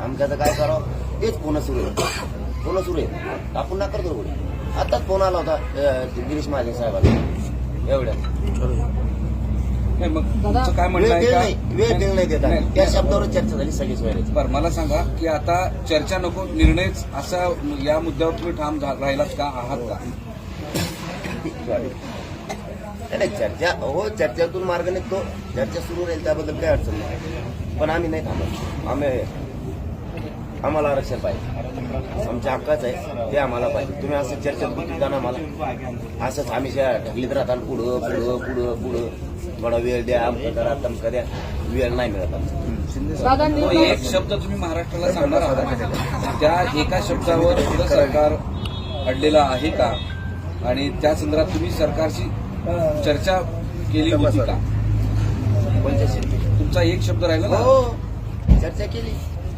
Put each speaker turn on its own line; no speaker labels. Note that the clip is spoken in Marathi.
आमच्याचं काय करावं? तेच फोन सुरू आहे. फोन सुरू आहे. आपण ना करतो आताच फोन आला होता गिरीश महाजन साहेबांना एवढ्या.
नाही मग तुमचं काय
वेळ
म्हणणं आहे
दिली
का?
नाही. वेळ दिली नाही देत
नाही.
त्या शब्दावर चर्चा झाली सगळी सोयऱ्याची
बरं मला सांगा की आता चर्चा नको निर्णयच असा या मुद्द्यावर तुम्ही ठाम झा- राहिलात का? आहात का?
नाही, नाही, चर्चा हो चर्चेतून मार्ग निघतो. चर्चा सुरू राहील त्याबद्दल काही अडचण नाही. पण आम्ही नाही थांबत. आम्ही आम्हाला आरक्षण पाहिजे. आमच्या हक्काच आहे ते आम्हाला पाहिजे. तुम्ही असं चर्चेत गुंतता ना मला. असंच आम्ही ढकलीत राहता पुढं पुढं पुढं पुढं. थोडा वेळ द्या करा तमकं द्या. वेळ नाही मिळत आमचा
तो एक शब्द तुम्ही महाराष्ट्राला सांगणार आहात. त्या एका शब्दावर सुद्धा सरकार अडलेलं आहे का? आणि त्या संदर्भात तुम्ही सरकारशी चर्चा केली होती का? तुमचा एक शब्द राहिला ना?
हो. चर्चा केली.
हं.